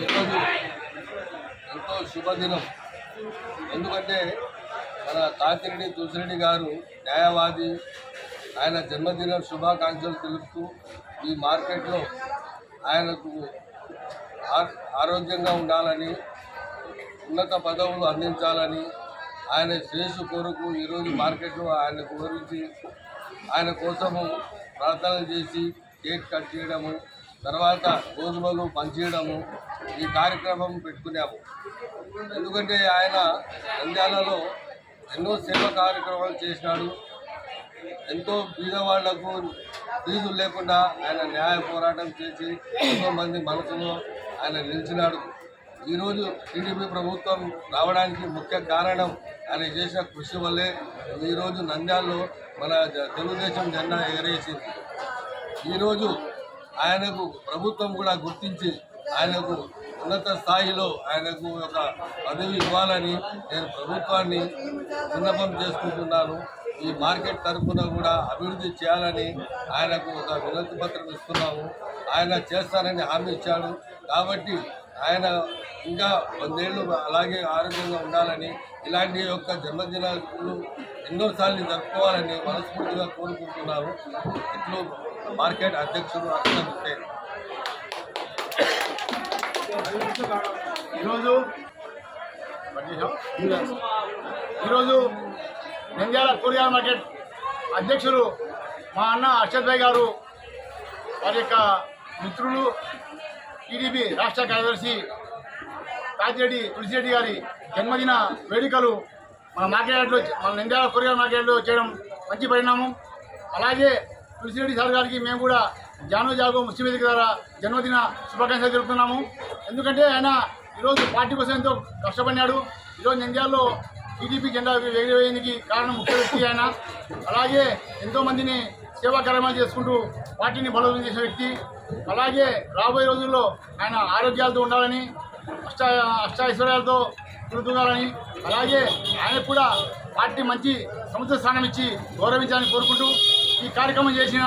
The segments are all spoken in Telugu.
ఈరోజు ఎంతో శుభదినం. ఎందుకంటే మన కాకిరెడ్డి తులసిరెడ్డి గారు న్యాయవాది. ఆయన జన్మదినం శుభాకాంక్షలు తెలుపుతూ ఈ మార్కెట్లో ఆయనకు ఆరోగ్యంగా ఉండాలని ఉన్నత పదవులు అందించాలని ఆయన శ్రేయస్సు కొరకు ఈరోజు మార్కెట్లో ఆయన గురించి ఆయన కోసము ప్రార్థనలు చేసి కేక్ కట్ చేయడము తర్వాత భోజనాలు పనిచేయడము ఈ కార్యక్రమం పెట్టుకున్నాము ఎందుకంటే ఆయన నంద్యాలలో ఎన్నో సేవా కార్యక్రమాలు చేసినాడు. ఎంతో బీదవాళ్ళకు ఫీజులు లేకుండా ఆయన న్యాయ పోరాటం చేసి ఎంతో మంది మనసులో ఆయన నిలిచినాడు. ఈరోజు టీడీపీ ప్రభుత్వం రావడానికి ముఖ్య కారణం ఆయన చేసిన కృషి వల్లే ఈరోజు నంద్యాలలో మన తెలుగుదేశం జెండా ఎగరేసింది. ఈరోజు ఆయనకు ప్రభుత్వం కూడా గుర్తించి ఆయనకు ఉన్నత స్థాయిలో ఆయనకు ఒక పదవి ఇవ్వాలని నేను ప్రభుత్వాన్ని విన్నపం చేసుకుంటున్నాను. ఈ మార్కెట్ తరఫున కూడా అభివృద్ధి చేయాలని ఆయనకు ఒక వినతి పత్రం ఇస్తున్నాము. ఆయన చేస్తానని హామీ ఇచ్చాడు. కాబట్టి ఆయన ఇంకా వందేళ్ళు అలాగే ఆరోగ్యంగా ఉండాలని ఇలాంటి యొక్క జన్మదినాలు ఎన్నోసార్లు జరుపుకోవాలని మనస్ఫూర్తిగా కోరుకుంటున్నాను. ఇట్లు మార్కెట్ అధ్యక్షుడు అర్చన హుస్సేన్ ఈరోజు ఈరోజు నంద్యాల కూరగాయల మార్కెట్ అధ్యక్షులు మా అన్న అర్షద్ భాయ్ గారు వారి యొక్క మిత్రులు టీడీపీ రాష్ట్ర కార్యదర్శి కాజిరెడ్డి తులసిరెడ్డి గారి జన్మదిన వేడుకలు మన మార్కెట్లో మన నంద్యాల కూరగాయల మార్కెట్లో చేయడం మంచి పరిణామం. అలాగే తులసిరెడ్డి సార్ గారికి మేము కూడా జానో జాగో ముస్లిం వేదిక ద్వారా జన్మదిన శుభాకాంక్షలు తెలుపుతున్నాము. ఎందుకంటే ఆయన ఈరోజు పార్టీ కోసం ఎంతో కష్టపడినాడు. ఈరోజు నంద్యాలలో టీడీపీ జెండా ఎగిరేయడానికి కారణం ముఖ్య వ్యక్తి ఆయన. అలాగే ఎంతోమందిని సేవా కార్యక్రమాలు చేసుకుంటూ పార్టీని బలోపేతం చేసిన వ్యక్తి. అలాగే రాబోయే రోజుల్లో ఆయన ఆరోగ్యాలతో ఉండాలని అష్ట అష్టాశ్వర్యాలతో తిరుగుతుండాలని అలాగే ఆయనకు కూడా పార్టీ మంచి సముద్ర స్థానం ఇచ్చి గౌరవించాలని కోరుకుంటూ ఈ కార్యక్రమం చేసిన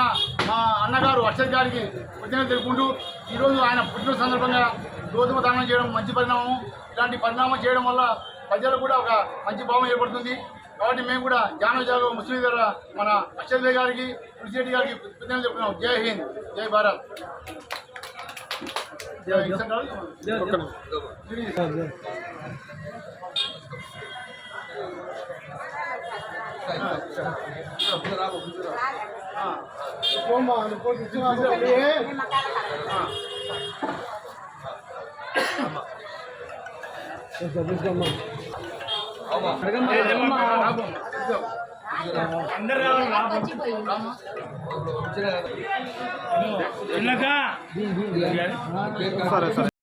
మా అన్నగారు అక్షర్ గారికి కృతజ్ఞతలు తెలుపుకుంటూ ఈరోజు ఆయన పుట్టిన సందర్భంగా గోధుమ దానం చేయడం మంచి పరిణామం. ఇలాంటి పరిణామం చేయడం వల్ల ప్రజలకు కూడా ఒక మంచి భావం ఏర్పడుతుంది. కాబట్టి మేము కూడా జానో ముస్లిం ద్వారా మన అక్షర్ గారికి తులసిరెడ్డి గారికి కృతజ్ఞతలు చెప్తున్నాం జై హింద్ జై భారత్. జై హింద్ కేక్ కట్